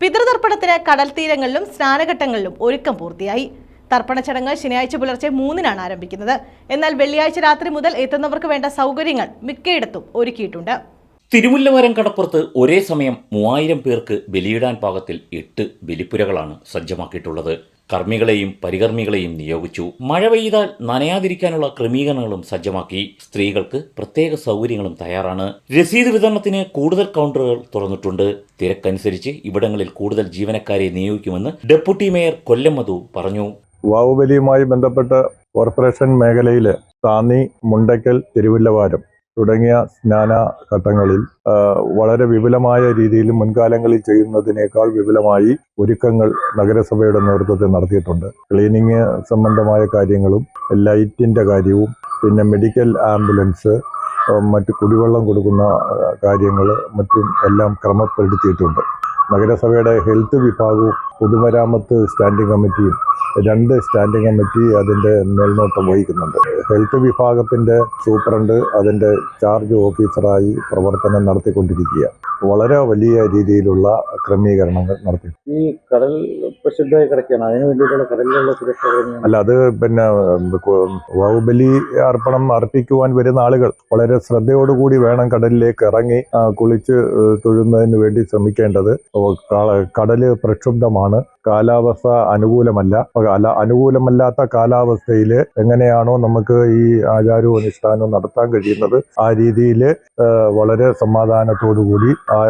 പിതൃതർപ്പണത്തിന് കടൽ തീരങ്ങളിലും സ്നാനഘട്ടങ്ങളിലും ഒരുക്കം പൂർത്തിയായി. തർപ്പണ ചടങ്ങ് ശനിയാഴ്ച പുലർച്ചെ മൂന്നിനാണ് ആരംഭിക്കുന്നത്. എന്നാൽ വെള്ളിയാഴ്ച രാത്രി മുതൽ എത്തുന്നവർക്ക് വേണ്ട സൗകര്യങ്ങൾ മിക്കയിടത്തും ഒരുക്കിയിട്ടുണ്ട്. തിരുവല്ലവരം കടപ്പുറത്ത് ഒരേ സമയം മൂവായിരം പേർക്ക് ബലിയിടാൻ പാകത്തിൽ എട്ട് ബലിപ്പുരകളാണ് സജ്ജമാക്കിയിട്ടുള്ളത്. കർമ്മികളെയും പരികർമ്മികളെയും നിയോഗിച്ചു. മഴ പെയ്താൽ നനയാതിരിക്കാനുള്ള ക്രമീകരണങ്ങളും സജ്ജമാക്കി. സ്ത്രീകൾക്ക് പ്രത്യേക സൗകര്യങ്ങളും തയ്യാറാണ്. രസീത് വിതരണത്തിന് കൂടുതൽ കൗണ്ടറുകൾ തുറന്നിട്ടുണ്ട്. തിരക്കനുസരിച്ച് ഇവിടങ്ങളിൽ കൂടുതൽ ജീവനക്കാരെ നിയോഗിക്കുമെന്ന് ഡെപ്യൂട്ടി മേയർ കൊല്ലം മധു പറഞ്ഞു. വാവുബലിയുമായി ബന്ധപ്പെട്ട് കോർപ്പറേഷൻ മേഖലയിൽ താന്നി മുണ്ടയ്ക്കൽ തിരുവല്ലവാരം തുടങ്ങിയ സ്നാന ഘട്ടങ്ങളിൽ വളരെ വിപുലമായ രീതിയിൽ മുൻകാലങ്ങളിൽ ചെയ്യുന്നതിനേക്കാൾ വിപുലമായി ഒരുക്കങ്ങൾ നഗരസഭയുടെ നേതൃത്വത്തിൽ നടത്തിയിട്ടുണ്ട്. ക്ലീനിങ് സംബന്ധമായ കാര്യങ്ങളും ലൈറ്റിന്റെ കാര്യവും പിന്നെ മെഡിക്കൽ ആംബുലൻസ് മറ്റ് കുടിവെള്ളം കൊടുക്കുന്ന കാര്യങ്ങൾ മറ്റും എല്ലാം ക്രമപ്പെടുത്തിയിട്ടുണ്ട്. നഗരസഭയുടെ ഹെൽത്ത് വിഭാഗവും പൊതുമരാമത്ത് സ്റ്റാൻഡിംഗ് കമ്മിറ്റിയും രണ്ട് സ്റ്റാൻഡിംഗ് കമ്മിറ്റി അതിന്റെ മേൽനോട്ടം വഹിക്കുന്നുണ്ട്. ഹെൽത്ത് വിഭാഗത്തിന്റെ സൂപ്രണ്ട് അതിന്റെ ചാർജ് ഓഫീസറായി പ്രവർത്തനം നടത്തിക്കൊണ്ടിരിക്കുക. വളരെ വലിയ രീതിയിലുള്ള ക്രമീകരണങ്ങൾ നടത്തി. ഈ കടൽ പ്രസിദ്ധമായി കിടക്കുകയാണ്. അതിന് വേണ്ടിയിട്ടുള്ള കടലിലുള്ള സുരക്ഷ അല്ല അത് പിന്നെ വാവുബലി അർപ്പണം അർപ്പിക്കുവാൻ വരുന്ന ആളുകൾ വളരെ ശ്രദ്ധയോടുകൂടി വേണം കടലിലേക്ക് ഇറങ്ങി കുളിച്ച് തൊഴുന്നതിന് വേണ്ടി ശ്രമിക്കേണ്ടത്. കടൽ പ്രക്ഷുബ്ധമാണ്. കാലാവസ്ഥ അനുകൂലമല്ല. കാല അനുകൂലമല്ലാത്ത കാലാവസ്ഥയിൽ എങ്ങനെയാണോ നമുക്ക് ഈ ആചാരവും അനുഷ്ഠാനവും നടത്താൻ കഴിയുന്നത് ആ രീതിയിൽ വളരെ സമാധാനത്തോടുകൂടി ആ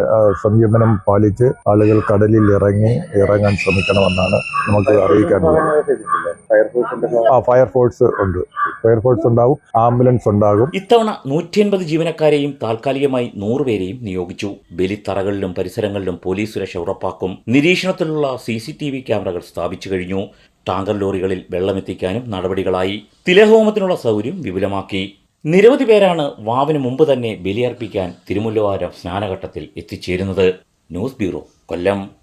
സംയമനം പാലിച്ച് ആളുകൾ കടലിൽ ഇറങ്ങി ഇറങ്ങാൻ ശ്രമിക്കണമെന്നാണ് നമുക്ക് അറിയിക്കാനുള്ളത് ആ ഫയർഫോഴ്സ് ഉണ്ട്. ഫയർഫോഴ്സ് ഉണ്ടാവും ആംബുലൻസ് ഉണ്ടാകും. ഇത്തവണ നൂറ്റി അൻപത് ജീവനക്കാരെയും താൽക്കാലികമായി നൂറുപേരെയും നിയോഗിച്ചു. ബലിത്തറകളിലും പരിസരങ്ങളിലും പോലീസ് സുരക്ഷ ഉറപ്പാക്കും. നിരീക്ഷണത്തിലുള്ള സി സി ടി വി ക്യാമറകൾ സ്ഥാപിച്ചു കഴിഞ്ഞു. ടാങ്കർ ലോറികളിൽ വെള്ളമെത്തിക്കാനും നടപടികളായി. തിലഹോമത്തിനുള്ള സൗകര്യം വിപുലമാക്കി. നിരവധി പേരാണ് വാവിന് മുമ്പ് തന്നെ ബലിയർപ്പിക്കാൻ തിരുമുല്ലവാരം സ്നാനഘട്ടത്തിൽ എത്തിച്ചേരുന്നത്. News bureau Kollam.